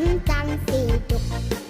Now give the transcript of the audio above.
นจังสีจุก